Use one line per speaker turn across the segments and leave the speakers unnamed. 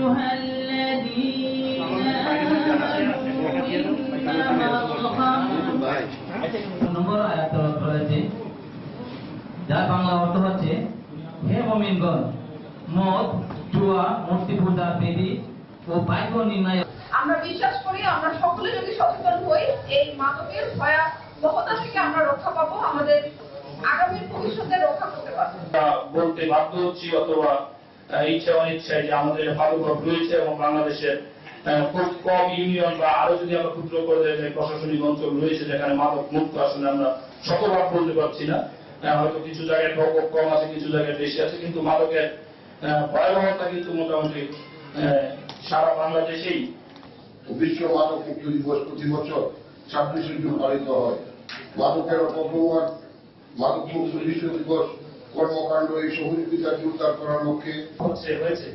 أيها الذين নম্বর আয়াত রয়েছে যার বাংলা অর্থ হচ্ছে হে মমিনগণ মদ জুয়া মূর্তি পূজা বেদি ও ভাগ্য নির্ণয়
আমরা বিশ্বাস করি আমরা সকলে যদি সচেতন হই এই মাদকের ভয়াবহতা থেকে আমরা রক্ষা পাবো আমাদের আগামী ভবিষ্যতে রক্ষা করতে পারব।
বলতে বাধ্য হচ্ছি অথবা ইচ্ছা অনিচ্ছায় যে আমাদের মাদকভাব রয়েছে এবং বাংলাদেশের খুব কম ইউনিয়ন বা আরও যদি আমরা ক্ষুদ্র করে যে প্রশাসনিক অঞ্চল রয়েছে যেখানে মাদক মুক্ত আসলে আমরা শতভাগ বলতে পারছি না। হয়তো কিছু জায়গায় প্রকোপ কম আছে, কিছু জায়গায় বেশি আছে, কিন্তু মাদকের ভয়াবহতা কিন্তু মোটামুটি সারা বাংলাদেশেই।
বিশ্ব মাদক মুক্ত দিবস প্রতি বছর ছাব্বিশে জুন পালিত হয়। মাদকের অপব্যবহার, মাদক মুক্ত বিশ্ব দিবস কর্মকাণ্ড এই সহযোগিতা জোরদার করার লক্ষ্যে
হচ্ছে, হয়েছে।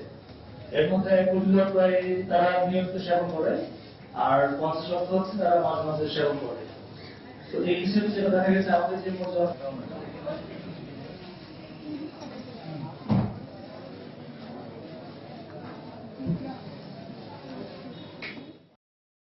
এর মধ্যে লক্ষ প্রায় তারা নিয়মিত সেবন করে, আর পঞ্চাশ লক্ষ হচ্ছে তারা মাঝে মাঝে সেবন করে। তো এই হিসেবে যেটা দেখা গেছে, আমাদের যে মোট